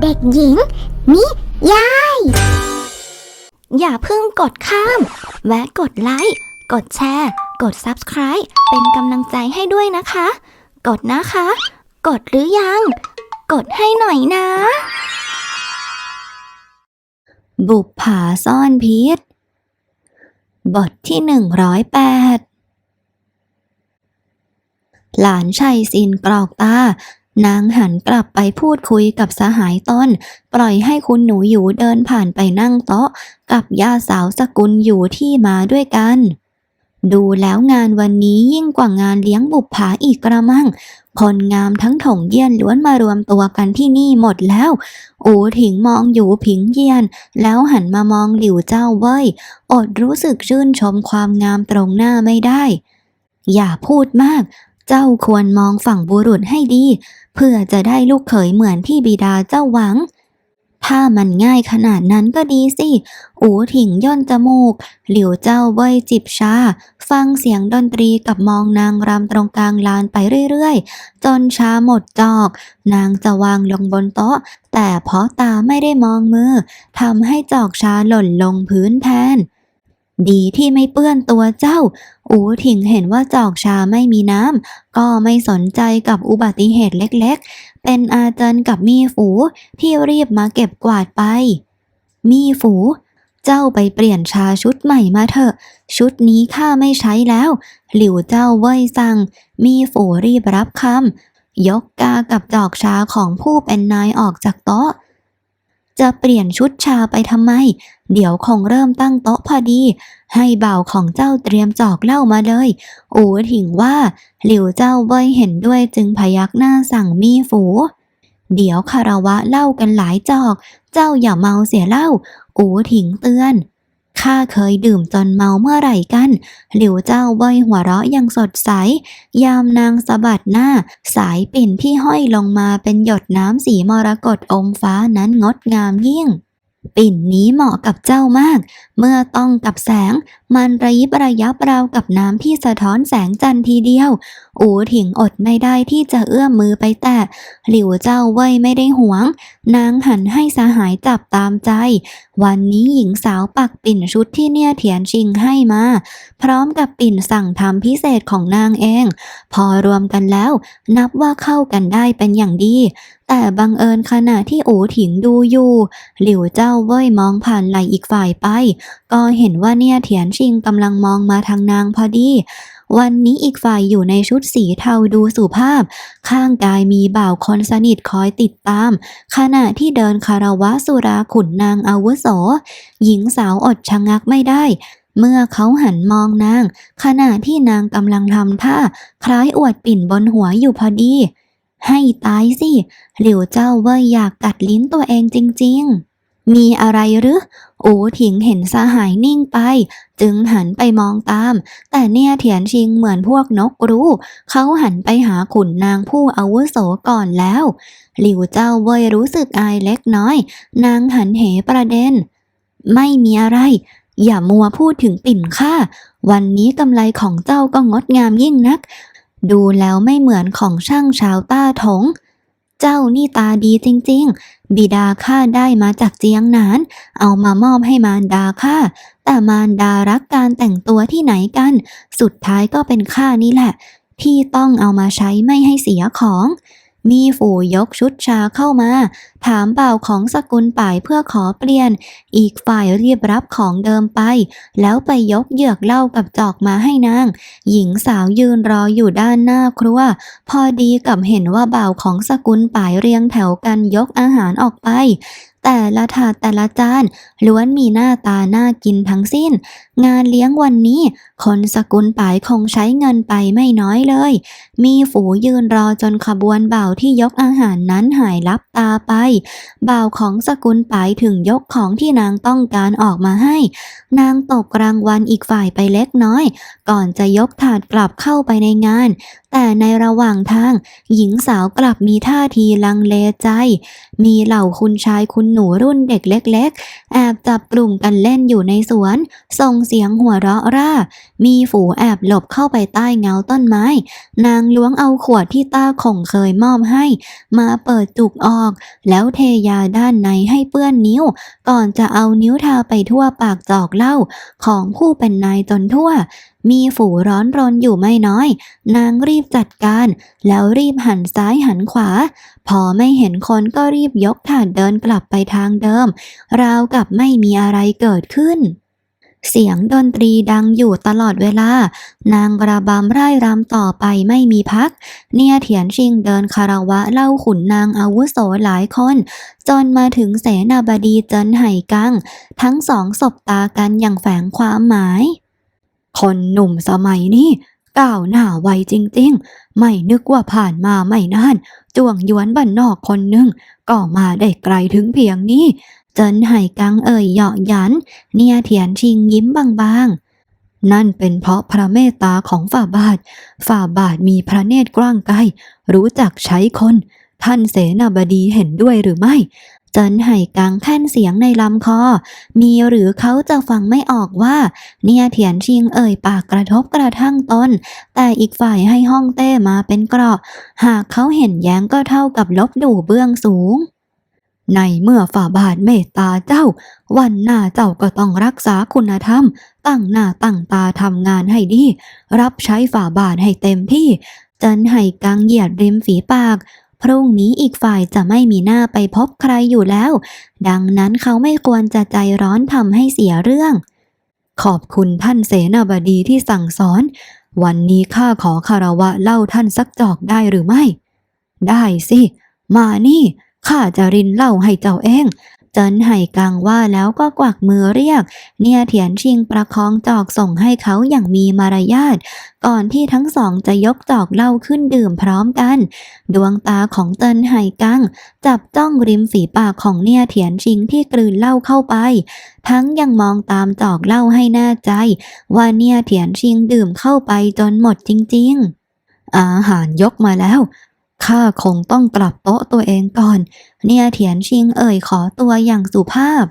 เด็กหญิง นิยาย อย่าเพิ่งกดข้าม แวะกดไลค์ กดแชร์ กด Subscribe เป็นกำลังใจให้ด้วยนะคะ กดนะคะ กดหรือยัง กดให้หน่อยนะ บุปผาซ่อนพิษ บทที่หนึ่งร้อยแปดหลานชัยสินกรอกตา นางหันกลับไปพูดคุยกับสหายต้นปล่อยให้คุณหนูอยู่เดินผ่านไปนั่งโต๊ะ กับย่าสาวสกุลอยู่ที่มาด้วยกัน ดูแล้วงานวันนี้ยิ่งกว่างานเลี้ยงบุปผาอีกกระมัง คนงามทั้งถงเยี่ยนล้วนมารวมตัวกันที่นี่หมดแล้ว อูถิงมองอยู่ผิงเยียน แล้วหันมามองหลิวเจ้าเว้ย อดรู้สึกชื่นชมความงามตรงหน้าไม่ได้ อย่าพูดมากเจ้าควรมองฝั่งบุรุษให้ดี เพื่อจะได้ลูกเขยเหมือนที่บิดาเจ้าหวัง ถ้ามันง่ายขนาดนั้นก็ดีสิ อูถิงย่นจมูก หลิวเจ้าเว่ยจิบชา ฟังเสียงดนตรีกับมองนางรำตรงกลางลานไปเรื่อยๆ จนชาหมดจอก นางจะวางลงบนโต๊ะ แต่เพราะตาไม่ได้มองมือทำให้จอกชาหล่นลงพื้นแทน ดีที่ไม่เปื้อนตัวเจ้า อูถิงเห็นว่าจอกชาไม่มีน้ำ ก็ไม่สนใจกับอุบัติเหตุเล็กๆ เป็นอาเจินกับมีฝูที่รีบมาเก็บกวาดไป มีฝู เจ้าไปเปลี่ยนชาชุดใหม่มาเถอะ ชุดนี้ข้าไม่ใช้แล้ว หลิวเจ้าเว่ยสั่ง มีฝูรีบรับคำยกกากับจอกชาของผู้เป็นนายออกจากโต๊ะ จะเปลี่ยนชุดชาไปทำไม เดี๋ยวคงเริ่มตั้งโต๊ะพอดี ให้เบ่าของเจ้าเตรียมจอกเหล้ามาเลย อูถิงว่า หลิวเจ้าเว่ยเห็นด้วยจึงพยักหน้าสั่งมีฝู เดี๋ยวคารวะเล่ากันหลายจอก เจ้าอย่าเมาเสียเหล้าอูถิงเตือน ข้าเคยดื่มจนเมาเมื่อไหร่กัน หลิวเจ้าเว่ยหัวเราะอยังสดใส ยามนางสะบัดหน้า สายปิ่นที่ห้อยลงมาเป็นหยดน้ำสีมรกตอมฟ้านั้นงดงามยิ่ง ปิ่นนี้เหมาะกับเจ้ามาก เมื่อต้องกับแสง มันระยิบระยับราวกับน้ำที่สะท้อนแสงจันทร์ทีเดียว อูถิงอดไม่ได้ที่จะเอื้อมมือไปแตะหลิวเจ้าเว่ยไม่ได้หวง นางหันให้สหายจับตามใจ วันนี้หญิงสาวปักปิ่นชุดที่เนี่ยเถียนชิงให้มา พร้อมกับปิ่นสั่งทำพิเศษของนางเอง พอรวมกันแล้ว นับว่าเข้ากันได้เป็นอย่างดี แต่บังเอิญขณะที่อูถิงดูอยู่ หลิวเจ้าเว่ยมองผ่านไหลอีกฝ่ายไป ก็เห็นว่าเนี่ยเถียนชิงกำลังมองมาทางนางพอดี วันนี้อีกฝ่ายอยู่ในชุดสีเทาดูสุภาพ ข้างกายมีบ่าวคนสนิทคอยติดตาม ขณะที่เดินคารวะสุราขุนนางอาวุโส หญิงสาวอดชะงักไม่ได้เมื่อเขาหันมองนาง ขณะที่นางกำลังทำท่า คล้ายอวดปิ่นบนหัวอยู่พอดี ให้ตายสิ หลิวเจ้าเว่ยอยากกัดลิ้นตัวเองจริง ๆ มีอะไรหรือ อูถิงเห็นสหายนิ่งไป จึงหันไปมองตาม แต่เนี่ยเถียนชิงเหมือนพวกนกรู้ เขาหันไปหาขุนนางผู้อาวุโสก่อนแล้ว หลิวเจ้าเว่ยรู้สึกอายเล็กน้อย นางหันเหประเด็น ไม่มีอะไร อย่ามัวพูดถึงปิ่นข้าวันนี้กำไรของเจ้าก็งดงามยิ่งนัก ดูแล้วไม่เหมือนของช่างชาวต้าถง เจ้านี่ตาดีจริงๆ บิดาข้าได้มาจากเจียงหนาน เอามามอบให้มารดาข้า แต่มารดารักการแต่งตัวที่ไหนกัน สุดท้ายก็เป็นข้านี่แหละ ที่ต้องเอามาใช้ไม่ให้เสียของ มีฝูยกชุดชาเข้ามา ถามเบ่าของสกุลป่ายเพื่อขอเปลี่ยน อีกฝ่ายรีบรับของเดิมไป แล้วไปยกเหยือกเหล้ากับจอกมาให้นาง หญิงสาวยืนรออยู่ด้านหน้าครัว พอดีกับเห็นว่าเบ่าของสกุลป่ายเรียงแถวกันยกอาหารออกไป แต่ละถาดแต่ละจานล้วนมีหน้าตาน่ากินทั้งสิ้น งานเลี้ยงวันนี้ คนสกุลป่ายคงใช้เงินไปไม่น้อยเลย มีฝูยืนรอจนขบวนบ่าวที่ยกอาหารนั้นหายลับตาไป บ่าวของสกุลป่ายถึงยกของที่นางต้องการออกมาให้ นางตกรางวัลอีกฝ่ายไปเล็กน้อย ก่อนจะยกถาดกลับเข้าไปในงาน แต่ในระหว่างทาง หญิงสาวกลับมีท่าทีลังเลใจ มีเหล่าคุณชายคุณหนูรุ่นเด็กเล็ก ๆ แอบจับกลุ่มกันเล่นอยู่ในสวน ส่งเสียงหัวเราะร่า มีฝูแอบหลบเข้าไปใต้เงาต้นไม้ นางล้วงเอาขวดที่ต้าข่งเคยมอบให้ มาเปิดจุกออก แล้วเทยาด้านในให้เปื้อนนิ้ว ก่อนจะเอานิ้วทาไปทั่วปากจอกเหล้าของผู้เป็นนายจนทั่ว มีฝูร้อนรนอยู่ไม่น้อย นางรีบจัดการ แล้วรีบหันซ้ายหันขวา พอไม่เห็นคนก็รีบยกถาดเดินกลับไปทางเดิม ราวกับไม่มีอะไรเกิดขึ้นเสียงดนตรีดังอยู่ตลอดเวลา นางระบำไร่รำต่อไปไม่มีพัก เนี่ยเถียนชิงเดินคารวะเล่าขุนนางอาวุโสหลายคน จนมาถึงเสนาบดีเจินไห่กัง ทั้งสองสบตากันอย่างแฝงความหมาย คนหนุ่มสมัยนี้ก้าวหน้าไวจริงๆ ไม่นึกว่าผ่านมาไม่นานจวงหยวนบันนอกคนหนึ่งก็มาได้ไกลถึงเพียงนี้เจินไห่กังเอ่ยเหยาะยัน เนี่ยเถียนชิงยิ้มบางๆ นั่นเป็นเพราะพระเมตตาของฝ่าบาท ฝ่าบาทมีพระเนตรกว้างไกลรู้จักใช้คน ท่านเสนาบดีเห็นด้วยหรือไม่ เจินไห่กังแค่นเสียงในลำคอ มีหรือเขาจะฟังไม่ออกว่า เนี่ยเถียนชิงเอ่ยปากกระทบกระทั่งตน แต่อีกฝ่ายให้ห้องเต้มาเป็นเกราะ หากเขาเห็นแย้งก็เท่ากับลบดูเบื้องสูงในเมื่อฝ่าบาทเมตตาเจ้า วันหน้าเจ้าก็ต้องรักษาคุณธรรม ตั้งหน้าตั้งตาทำงานให้ดี รับใช้ฝ่าบาทให้เต็มที่ เจินไห่กังเหยียดริมฝีปาก พรุ่งนี้อีกฝ่ายจะไม่มีหน้าไปพบใครอยู่แล้ว ดังนั้นเขาไม่ควรจะใจร้อนทำให้เสียเรื่อง ขอบคุณท่านเสนาบดีที่สั่งสอน วันนี้ข้าขอคารวะเล่าท่านสักจอกได้หรือไม่ ได้สิ มานี่ข้าจะรินเล่าให้เจ้าเอง เจินไห่กังว่าแล้วก็กวักมือเรียก เนี่ยเถียนชิงประคองจอกส่งให้เขาอย่างมีมารยาท ก่อนที่ทั้งสองจะยกจอกเหล้าขึ้นดื่มพร้อมกัน ดวงตาของเจินไห่กัง จับจ้องริมฝีปากของเนี่ยเถียนชิงที่กลืนเหล้าเข้าไป ทั้งยังมองตามจอกเหล้าให้แน่ใจ ว่าเนี่ยเถียนชิงดื่มเข้าไปจนหมดจริง ๆ อาหารยกมาแล้ว ข้าคงต้องกลับโต๊ะตัวเองก่อน เนี่ยเถียนชิงเอ่ยขอตัวอย่างสุภาพ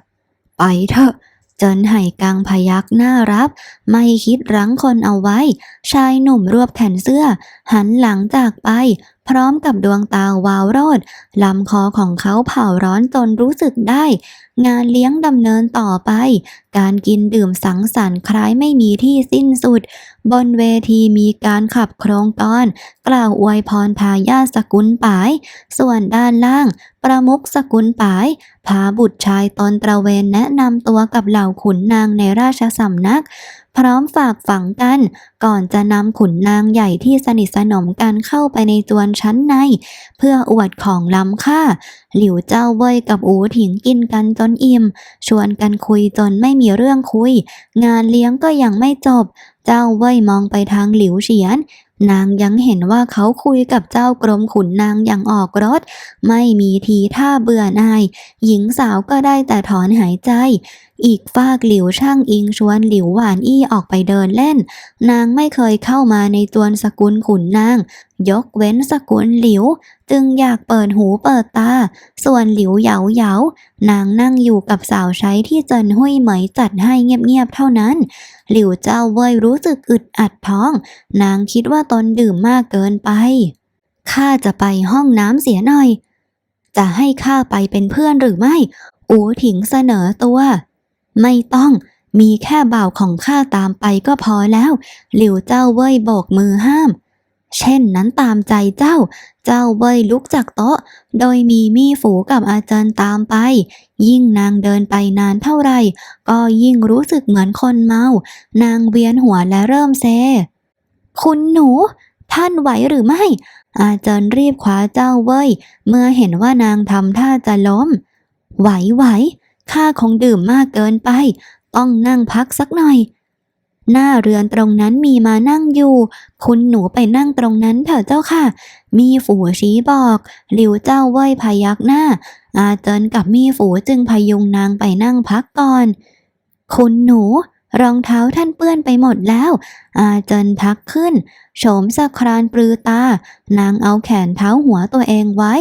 ไปเถอะเจินไห่กังพยักหน้ารับ ไม่คิดรั้งคนเอาไว้ ชายหนุ่มรวบแขนเสื้อ หันหลังจากไป พร้อมกับดวงตาวาวโรดลำคอของเขาเผาร้อนจนรู้สึกได้ งานเลี้ยงดำเนินต่อไป การกินดื่มสังสรรค์คล้ายไม่มีที่สิ้นสุด บนเวทีมีการขับโครงกรกล่าวอวยพรทายาสกุลปาย ส่วนด้านล่าง ประมุขสกุลปาย พาบุตรชายตนตระเวนแนะนำตัวกับเหล่าขุนนางในราชสำนัก พร้อมฝากฝังกัน ก่อนจะนำขุนนางใหญ่ที่สนิทสนมกันเข้าไปในจวนชั้นใน เพื่ออวดของล้ำค่า หลิวเจ้าเว่ยกับอูถิงกินกันจนอิ่ม ชวนกันคุยจนไม่มีเรื่องคุย งานเลี้ยงก็ยังไม่จบ เจ้าเว่ยมองไปทางหลิวเฉียน นางยังเห็นว่าเขาคุยกับเจ้ากรมขุนนางอย่างออกรถ ไม่มีทีท่าเบื่อหน่าย หญิงสาวก็ได้แต่ถอนหายใจ อีกฝากหลิวช่างอิงชวนหลิวหวานอี้ออกไปเดินเล่น นางไม่เคยเข้ามาในจวนสกุลขุนนาง ยกเว้นสกุลหลิว จึงอยากเปิดหูเปิดตา ส่วนหลิวเหยาเหยานางนั่งอยู่กับสาวใช้ที่เจินหุยเหมยจัดให้เงียบๆเท่านั้น หลิวเจ้าเว่ยรู้สึกอึดอัดท้อง นางคิดว่าตนดื่มมากเกินไป ข้าจะไปห้องน้ำเสียหน่อย จะให้ข้าไปเป็นเพื่อนหรือไม่ อูถิงเสนอตัว ไม่ต้องมีแค่บ่าวของข้าตามไปก็พอแล้ว หลิวเจ้าเว่ยโบกมือห้าม เช่นนั้นตามใจเจ้า เจ้าเว่ยลุกจากโต๊ะ โดยมีมี่ฝูกับอาจารย์ตามไป ยิ่งนางเดินไปนานเท่าไหร่ก็ยิ่งรู้สึกเหมือนคนเมา นางเวียนหัวและเริ่มเซ คุณหนู ท่านไหวหรือไม่ อาจารย์รีบคว้าเจ้าเว่ยเมื่อเห็นว่านางทำท่าจะล้ม ไหวไหวข้าคงดื่มมากเกินไป ต้องนั่งพักสักหน่อย หน้าเรือนตรงนั้นมีมานั่งอยู่ คุณหนูไปนั่งตรงนั้นเถอะเจ้าค่ะ มีฝูชี้บอก หลิวเจ้าเว่ยพยักหน้า อาเจินกับมีฝูจึงพยุงนางไปนั่งพักก่อน คุณหนู รองเท้าท่านเปื้อนไปหมดแล้ว อาเจินทักขึ้น โฉมสะครานปลือตา นางเอาแขนเท้าหัวตัวเองไว้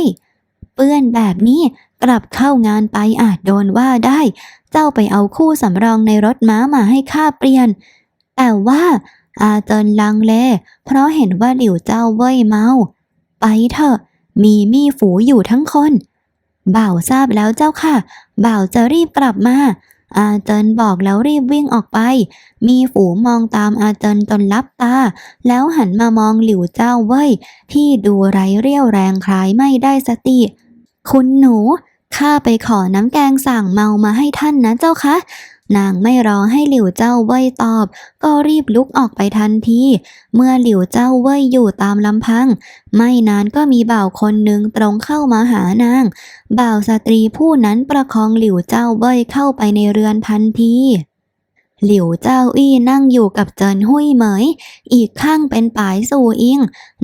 เปื้อนแบบนี้กลับเข้างานไปอาจโดนว่าได้ เจ้าไปเอาคู่สำรองในรถม้ามาให้ข้าเปลี่ยน แต่ว่าอาเจินลังเล เพราะเห็นว่าหลิวเจ้าเว่ยเมา ไปเถอะ มีมี่ฝูอยู่ทั้งคน บ่าวทราบแล้วเจ้าค่ะ บ่าวจะรีบกลับมา อาเจินบอกแล้วรีบวิ่งออกไป มีฝูมองตามอาเจินจนลับตา แล้วหันมามองหลิวเจ้าเว่ยที่ดูไร้เรี่ยวแรงคล้ายไม่ได้สติ คุณหนูข้าไปขอน้ำแกงสั่งเมามาให้ท่านนะเจ้าคะ นางไม่รอให้หลิวเจ้าเว่ยตอบ ก็รีบลุกออกไปทันที เมื่อหลิวเจ้าเว่ยอยู่ตามลำพัง ไม่นานก็มีบ่าวคนหนึ่งตรงเข้ามาหานาง บ่าวสตรีผู้นั้นประคองหลิวเจ้าเว่ยเข้าไปในเรือนทันที หลิวเจ้าอี้นั่งอยู่กับเจินหุยเหมย อีกข้างเป็นปายสู่อิง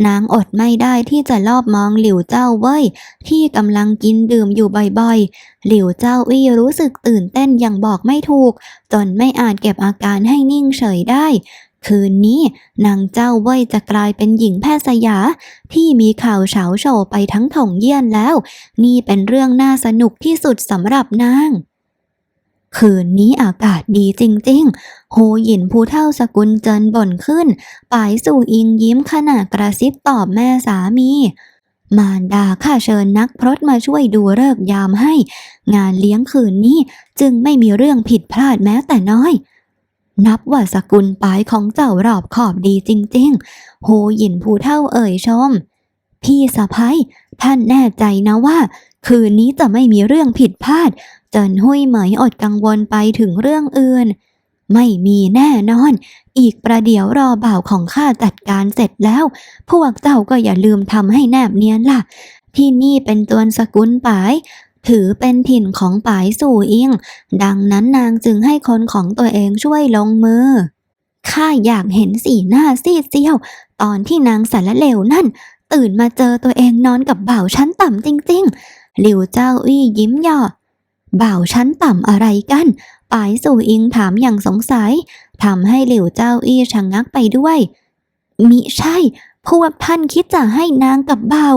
นางอดไม่ได้ที่จะลอบมองหลิวเจ้าเว่ยที่กำลังกินดื่มอยู่บ่อยๆ หลิวเจ้าอี้รู้สึกตื่นเต้นอย่างบอกไม่ถูก จนไม่อาจเก็บอาการให้นิ่งเฉยได้คืนนี้นางเจ้าเว่ยจะกลายเป็นหญิงแพทย์สยา ที่มีข่าวเฉาโฉไปทั้งถงเยี่ยนแล้ว นี่เป็นเรื่องน่าสนุกที่สุดสำหรับนาง คืนนี้อากาศดีจริงๆ โฮหยินผู้เท่าสกุลเจินบ่นขึ้น ปายสู่อิงยิ้มขณะกระซิบตอบแม่สามี มารดาข้าเชิญนักพรตมาช่วยดูเลิกยามให้ งานเลี้ยงคืนนี้จึงไม่มีเรื่องผิดพลาดแม้แต่น้อย นับว่าสกุลปายของเจ้ารอบขอบดีจริงๆ โฮหยินผู้เท่าเอ่ยชม พี่สะพ้ยท่านแน่ใจนะว่า คืนนี้จะไม่มีเรื่องผิดพลาด จินหุยเหมยอดกังวลไปถึงเรื่องอื่น ไม่มีแน่นอน อีกประเดี๋ยวรอบ่าวของข้าจัดการเสร็จแล้ว พวกเจ้าก็อย่าลืมทำให้แนบเนียนล่ะ ที่นี่เป็นตัวนสกุลปายถือเป็นถิ่นของปายสู่อิง ดังนั้นนางจึงให้คนของตัวเองช่วยลงมือ ข้าอยากเห็นสีหน้าซีดเซียว ตอนที่นางสารเลวนั่น ตื่นมาเจอตัวเองนอนกับบ่าวชั้นต่ำจริง ๆ หลิวเจ้าอี้ยิ้มหย่อ บ่าวชั้นต่ำอะไรกัน ปายสู่อิงถามอย่างสงสัยทำให้หลิวเจ้าอี้ชะงงักไปด้วย มิใช่ พวกท่านคิดจะให้นางกับบ่าว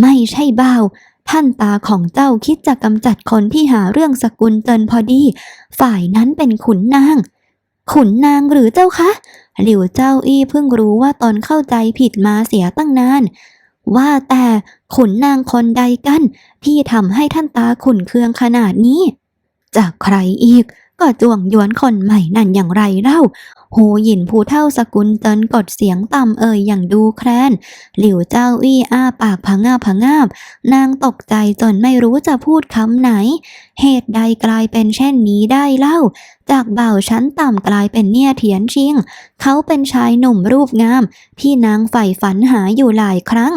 ไม่ใช่บ่าว ท่านตาของเจ้าคิดจะกำจัดคนที่หาเรื่องสกุลเจินพอดี ฝ่ายนั้นเป็นขุนนาง ขุนนางหรือเจ้าคะ หลิวเจ้าอี้เพิ่งรู้ว่าตอนเข้าใจผิดมาเสียตั้งนาน ว่าแต่ขุนนางคนใดกันที่ทำให้ท่านตาขุนเคืองขนาดนี้ จากใครอีกก็จวงหยวนคนใหม่นั่นอย่างไรเล่า หหยินผู้เท่าสกุลเจินกดเสียงต่ำเอ่ยอย่างดูแคลน หลิวเจ้าอี้อ้าปากผงาผงาบ นางตกใจจนไม่รู้จะพูดคำไหน เหตุใดกลายเป็นเช่นนี้ได้เล่า จากเบ่าชั้นต่ำกลายเป็นเนี่ยเถียนชิง เขาเป็นชายหนุ่มรูปงาม ที่นางใฝ่ฝันหาอยู่หลายครั้ง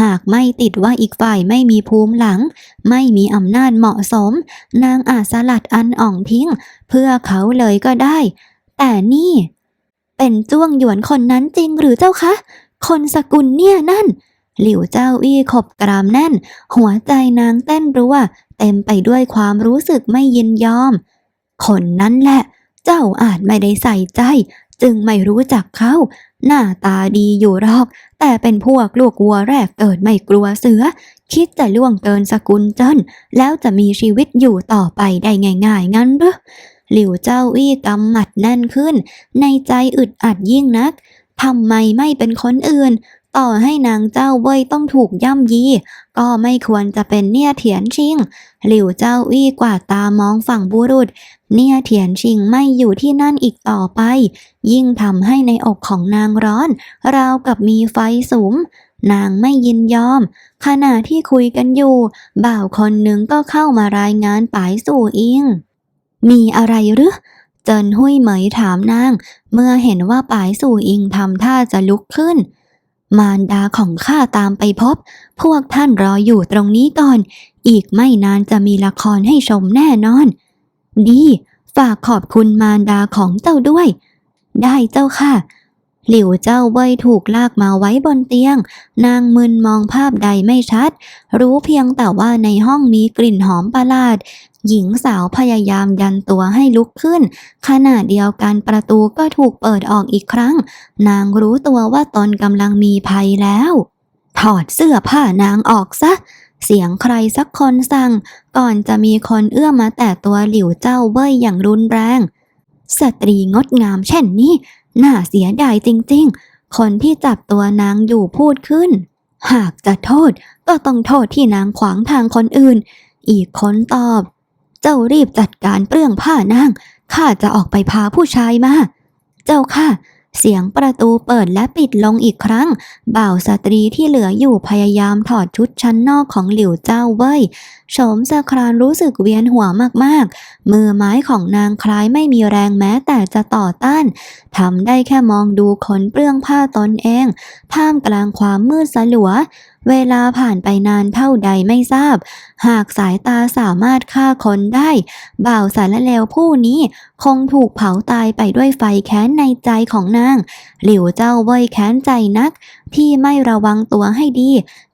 หากไม่ติดว่าอีกฝ่ายไม่มีภูมิหลัง ไม่มีอำนาจเหมาะสม นางอาจสลัดอันอ่องทิ้ง เพื่อเขาเลยก็ได้ แต่นี่ เป็นจ้วงหยวนคนนั้นจริงหรือเจ้าคะ คนสกุลเนี่ยนั่น หลิวเจ้าอี้ขบกรามแน่น หัวใจนางเต้นรัวเต็มไปด้วยความรู้สึกไม่ยินยอม คนนั้นแหละ เจ้าอาจไม่ได้ใส่ใจ จึงไม่รู้จักเขา หน้าตาดีอยู่หรอก แต่เป็นพวกลูกวัวแรกเกิดไม่กลัวเสือ คิดจะล่วงเกินสกุลเจิ้นแล้วจะมีชีวิตอยู่ต่อไปได้ง่ายๆงั้นหรือ หลิวเจ้าอี้กำหมัดแน่นขึ้น ในใจอึดอัดยิ่งนักทำไมไม่เป็นคนอื่น ต่อให้นางเจ้าเว่ยต้องถูกย่ำยี ก็ไม่ควรจะเป็นเนี่ยเถียนชิง หลิวเจ้าอี้กว่าตามองฝั่งบุรุษ เนี่ยเถียนชิงไม่อยู่ที่นั่นอีกต่อไป ยิ่งทำให้ในอกของนางร้อน ราวกับมีไฟสุมนางไม่ยินยอม ขณะที่คุยกันอยู่ บ่าวคนหนึ่งก็เข้ามารายงานปายสู่อิง มีอะไรหรือเจินหุยเหมยถามนาง เมื่อเห็นว่าปายสู่อิงทำท่าจะลุกขึ้น มารดาของข้าตามไปพบ พวกท่านรออยู่ตรงนี้ก่อน อีกไม่นานจะมีละครให้ชมแน่นอน ดี ฝากขอบคุณมารดาของเจ้าด้วย ได้เจ้าค่ะ หลิวเจ้าเว่ยถูกลากมาไว้บนเตียง นางมึนมองภาพใดไม่ชัด รู้เพียงแต่ว่าในห้องมีกลิ่นหอมประหลาด หญิงสาวพยายามยันตัวให้ลุกขึ้น ขณะเดียวกันประตูก็ถูกเปิดออกอีกครั้ง นางรู้ตัวว่าตนกำลังมีภัยแล้ว ถอดเสื้อผ้านางออกซะ เสียงใครสักคนสั่ง ก่อนจะมีคนเอื้อมมาแต่ตัวหลิวเจ้าเว่ยอย่างรุนแรง สตรีงดงามเช่นนี้ น่าเสียดายจริง ๆ คนที่จับตัวนางอยู่พูดขึ้น หากจะโทษก็ต้องโทษที่นางขวางทางคนอื่น อีกคนตอบ เจ้ารีบจัดการเปลื้องผ้านางข้าจะออกไปพาผู้ชายมา เจ้าค่ะ เสียงประตูเปิดและปิดลงอีกครั้ง บ่าวสตรีที่เหลืออยู่พยายามถอดชุดชั้นนอกของหลิวเจ้าเว่ยโฉมสะครานรู้สึกเวียนหัวมากๆ มือไม้ของนางคล้ายไม่มีแรงแม้แต่จะต่อต้านทำได้แค่มองดูคนเปลื้องผ้าตนเอง ท่ามกลางความมืดสลัว เวลาผ่านไปนานเท่าใดไม่ทราบ หากสายตาสามารถฆ่าคนได้ บ่าวสารเลวผู้นี้คงถูกเผาตายไปด้วยไฟแค้นในใจของนาง หลิวเจ้าเว่ยแค้นใจนัก ที่ไม่ระวังตัวให้ดี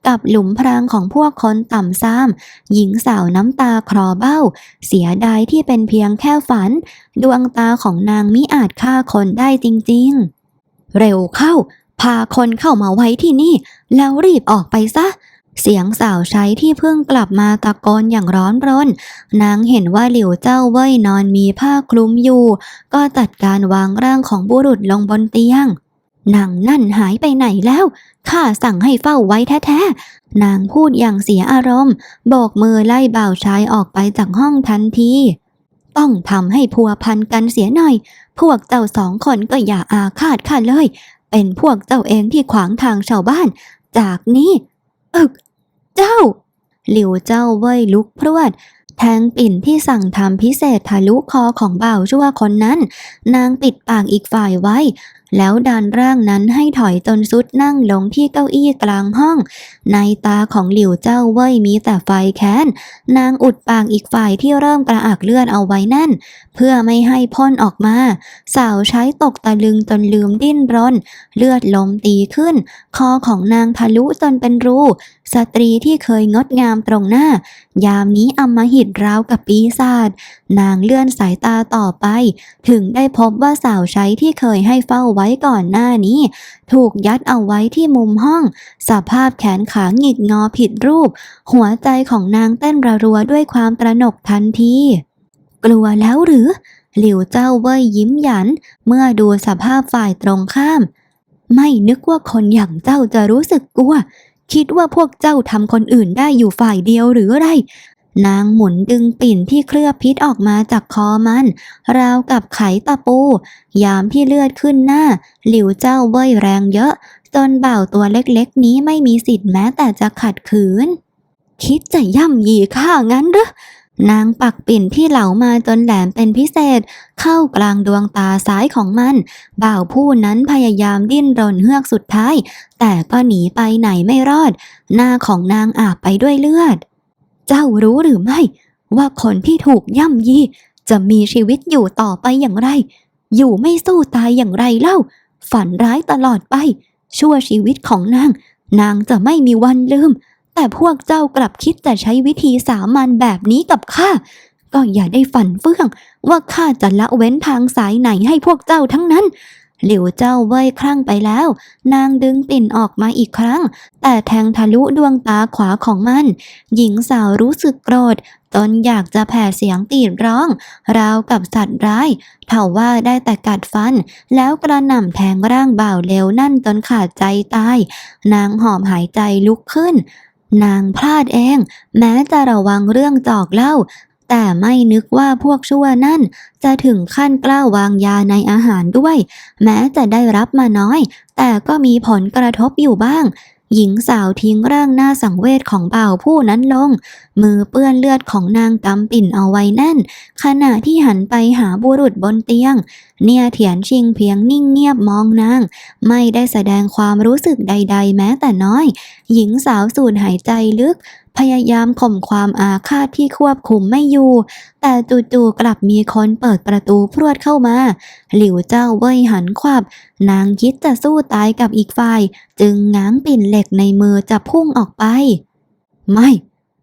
กับหลุมพรางของพวกคนต่ำซ้ำหญิงสาวน้ำตาคลอเบ้า เสียดายที่เป็นเพียงแค่ฝัน ดวงตาของนางมิอาจฆ่าคนได้จริง ๆ เร็วเข้า พาคนเข้ามาไว้ที่นี่ แล้วรีบออกไปซะ เสียงสาวใช้ที่เพิ่งกลับมาตะโกนอย่างร้อนรน นางเห็นว่าหลิวเจ้าเว่ยนอนมีผ้าคลุมอยู่ ก็จัดการวางร่างของบุรุษลงบนเตียงนางนั่นหายไปไหนแล้ว ข้าสั่งให้เฝ้าไว้แท้ๆ นางพูดอย่างเสียอารมณ์ โบกมือไล่บ่าวชายออกไปจากห้องทันที ต้องทำให้พัวพันกันเสียหน่อย พวกเจ้าสองคนก็อย่าอาฆาตข้าเลย เป็นพวกเจ้าเองที่ขวางทางชาวบ้าน จากนี้ อึก เจ้า หลิวเจ้าเว่ยลุกพรวด แทงปิ่นที่สั่งทำพิเศษทะลุคอของบ่าวชั่วคนนั้น นางปิดปากอีกฝ่ายไว้ แล้วดันร่างนั้นให้ถอยจนสุดนั่งลงที่เก้าอี้กลางห้อง ในตาของหลิวเจ้าเว่ยมีแต่ไฟแค้น นางอุดปากอีกฝ่ายที่เริ่มกระอักเลือดเอาไว้แน่น เพื่อไม่ให้พ่นออกมา สาวใช้ตกตะลึงจนลืมดิ้นรน เลือดลมตีขึ้น คอของนางทะลุจนเป็นรู สตรีที่เคยงดงามตรงหน้า ยามนี้อำมหิตราวกับปีศาจนางเลื่อนสายตาต่อไป ถึงได้พบว่าสาวใช้ที่เคยให้เฝ้าไว้ก่อนหน้านี้ ถูกยัดเอาไว้ที่มุมห้อง สภาพแขนขาหงิกงอผิดรูป หัวใจของนางเต้นระรัวด้วยความตระหนกทันที กลัวแล้วหรือ หลิวเจ้าเว่ยยิ้มหยัน เมื่อดูสภาพฝ่ายตรงข้ามไม่นึกว่าคนอย่างเจ้าจะรู้สึกกลัว คิดว่าพวกเจ้าทำคนอื่นได้อยู่ฝ่ายเดียวหรืออะไร นางหมุนดึงปิ่นที่เคลือบพิษออกมาจากคอมัน ราวกับไขตะปู ยามที่เลือดขึ้นหน้า หลิวเจ้าเว้ยแรงเยอะ จนเบ่าตัวเล็กๆ นี้ไม่มีสิทธิ์แม้แต่จะขัดขืน คิดจะย่ำยีข้างั้นหรือ นางปักปิ่นที่เหลามาจนแหลมเป็นพิเศษ เข้ากลางดวงตาซ้ายของมัน บ่าวผู้นั้นพยายามดิ้นรนเฮือกสุดท้าย แต่ก็หนีไปไหนไม่รอด หน้าของนางอาบไปด้วยเลือด เจ้ารู้หรือไม่ ว่าคนที่ถูกย่ำยีจะมีชีวิตอยู่ต่อไปอย่างไร อยู่ไม่สู้ตายอย่างไรเล่า ฝันร้ายตลอดไป ชั่วชีวิตของนาง นางจะไม่มีวันลืม แต่พวกเจ้ากลับคิดแต่ใช้วิธีสามัญแบบนี้กับข้า ก็อย่าได้ฝันเฟื่อง ว่าข้าจะละเว้นทางสายไหนให้พวกเจ้าทั้งนั้น หลิวเจ้าเว่ยคลั่งไปแล้ว นางดึงปิ่นออกมาอีกครั้ง แต่แทงทะลุดวงตาขวาของมัน หญิงสาวรู้สึกโกรธจนอยากจะแผ่เสียงตีดร้อง ราวกับสัตว์ร้ายเท่าว่าได้แต่กัดฟัน แล้วกระหน่ำแทงร่างบ่าวเลวนั่นจนขาดใจตาย นางหอมหายใจลุกขึ้น นางพลาดเอง แม้จะระวังเรื่องจอกเหล้าแต่ไม่นึกว่าพวกชั่วนั่น จะถึงขั้นกล้าวางยาในอาหารด้วย แม้จะได้รับมาน้อย แต่ก็มีผลกระทบอยู่บ้าง หญิงสาวทิ้งร่างหน้าสังเวชของบ่าวผู้นั้นลง มือเปื้อนเลือดของนางกำปิ่นเอาไว้แน่น ขณะที่หันไปหาบุรุษบนเตียง เนี่ยเถียนชิงเพียงนิ่งเงียบมองนาง ไม่ได้แสดงความรู้สึกใด ๆ แม้แต่น้อย หญิงสาวสูดหายใจลึก พยายามข่มความอาฆาตที่ควบคุมไม่อยู่ แต่จู่ๆกลับมีคนเปิดประตูพรวดเข้ามา หลิวเจ้าเว่ยหันขวับ นางคิดจะสู้ตายกับอีกฝ่าย จึงง้างปิ่นเหล็กในมือจะพุ่งออกไป ไม่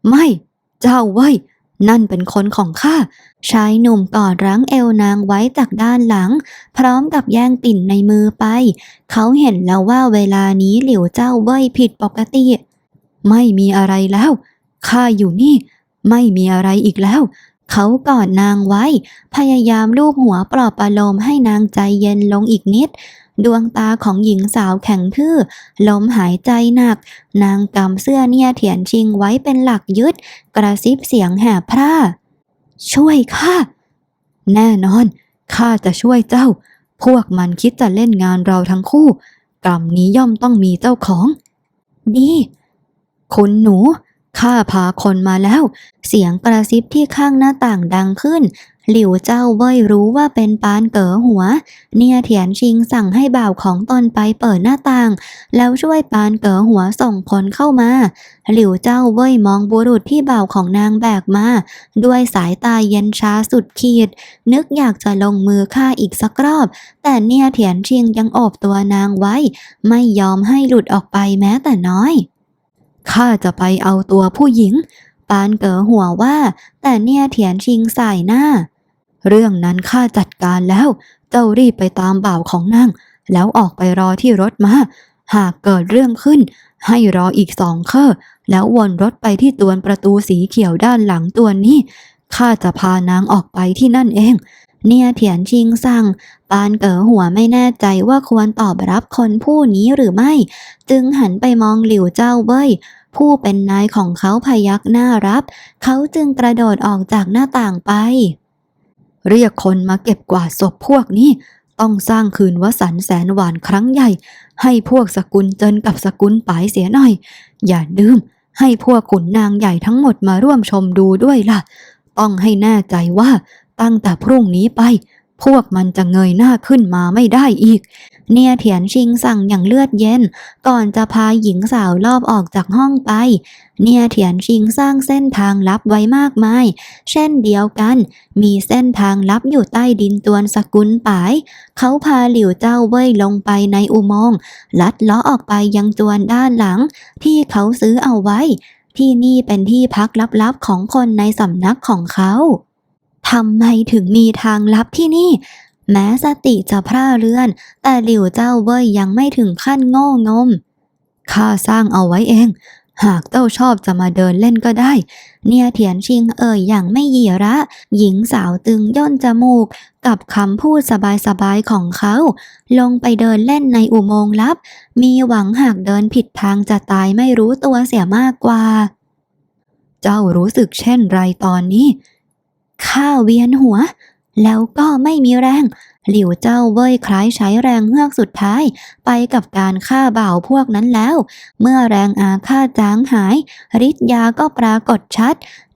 ไม่ เจ้าเว้ยนั่นเป็นคนของข้าชายหนุ่มกอดรั้งเอวนางไว้จากด้านหลัง พร้อมกับแย่งปิ่นในมือไป เขาเห็นแล้วว่าเวลานี้หลิวเจ้าเว่ยผิดปกติ ไม่มีอะไรแล้ว ข้าอยู่นี่ ไม่มีอะไรอีกแล้ว เขากอดนางไว้ พยายามลูบหัวปลอบประโลมให้นางใจเย็นลงอีกนิด ดวงตาของหญิงสาวแข็งทื่อ ลมหายใจหนัก นางกำเสื้อเนี่ยเถียนชิงไว้เป็นหลักยึด กระซิบเสียงแหบพร่า ช่วยข้า แน่นอน ข้าจะช่วยเจ้า พวกมันคิดจะเล่นงานเราทั้งคู่ กรรมนี้ย่อมต้องมีเจ้าของ ดี คุณหนู ข้าพาคนมาแล้ว เสียงกระซิบที่ข้างหน้าต่างดังขึ้น หลิวเจ้าเว่ยรู้ว่าเป็นปานเก๋อหัว เนี่ยเถียนชิงสั่งให้บ่าวของตนไปเปิดหน้าต่าง แล้วช่วยปานเก๋อหัวส่งคนเข้ามา หลิวเจ้าเว่ยมองบุรุษที่บ่าวของนางแบกมา ด้วยสายตาเย็นชาสุดขีด นึกอยากจะลงมือฆ่าอีกสักรอบ แต่เนี่ยเถียนชิงยังโอบตัวนางไว้ ไม่ยอมให้หลุดออกไปแม้แต่น้อย ข้าจะไปเอาตัวผู้หญิง ปานเก๋อหัวว่า แต่เนี่ยเถียนชิงใส่หน้า เรื่องนั้นข้าจัดการแล้ว เจ้ารีบไปตามบ่าวของนางแล้วออกไปรอที่รถมาหากเกิดเรื่องขึ้น ให้รออีกสองเคร่อแล้ววนรถไปที่ตวนประตูสีเขียวด้านหลังตัวนี้ข้าจะพานางออกไปที่นั่นเอง เนี่ยเถียนชิงสั่ง ปานเก๋อหัวไม่แน่ใจว่าควรตอบรับคนผู้นี้หรือไม่ จึงหันไปมองหลิวเจ้าเว่ยผู้เป็นนายของเขาพยักหน้ารับ เขาจึงกระโดดออกจากหน้าต่างไป เรียกคนมาเก็บกวาดศพพวกนี้ ต้องสร้างคืนวสันแสนหวานครั้งใหญ่ ให้พวกสกุลเจินกับสกุลปายเสียหน่อย อย่าลืมให้พวกขุนนางใหญ่ทั้งหมดมาร่วมชมดูด้วยล่ะ ต้องให้แน่ใจว่า ตั้งแต่พรุ่งนี้ไป พวกมันจะเงยหน้าขึ้นมาไม่ได้อีก เนี่ยเถียนชิงสั่งอย่างเลือดเย็น ก่อนจะพาหญิงสาวลอบออกจากห้องไป เนี่ยเถียนชิงสร้างเส้นทางลับไว้มากมาย เช่นเดียวกัน มีเส้นทางลับอยู่ใต้ดินตวนสกุลปาย เขาพาหลิวเจ้าเว่ยลงไปในอุโมงค์ ลัดลาะออกไปยังจวนด้านหลัง ที่เขาซื้อเอาไว้ที่นี่เป็นที่พักลับๆของคนในสำนักของเขา ทำไมถึงมีทางลับที่นี่ แม้สติจะพร่าเรือน แต่หลิวเจ้าเว่ยยังไม่ถึงขั้นโง่งมข้าสร้างเอาไว้เอง หากเจ้าชอบจะมาเดินเล่นก็ได้ เนี่ยเถียนชิงเอ่ยอย่างไม่หยีระ หญิงสาวตึงย่นจมูก กับคำพูดสบายๆของเขา ลงไปเดินเล่นในอุโมงค์ลับ มีหวังหากเดินผิดทางจะตายไม่รู้ตัวเสียมากกว่า เจ้ารู้สึกเช่นไรตอนนี้ ข้าเวียนหัว แล้วก็ไม่มีแรง หลิวเจ้าเว่ยคล้ายใช้แรงเฮือกสุดท้าย ไปกับการฆ่าบ่าวพวกนั้นแล้ว เมื่อแรงอาฆาตจางหายฤทธิ์ยาก็ปรากฏชัด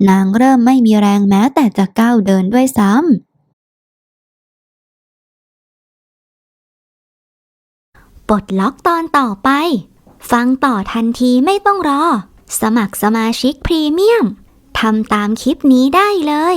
นางเริ่มไม่มีแรงแม้แต่จะก้าวเดินด้วยซ้ำปลดล็อกตอนต่อไป ฟังต่อทันทีไม่ต้องรอ สมัครสมาชิกพรีเมียมทำตามคลิปนี้ได้เลย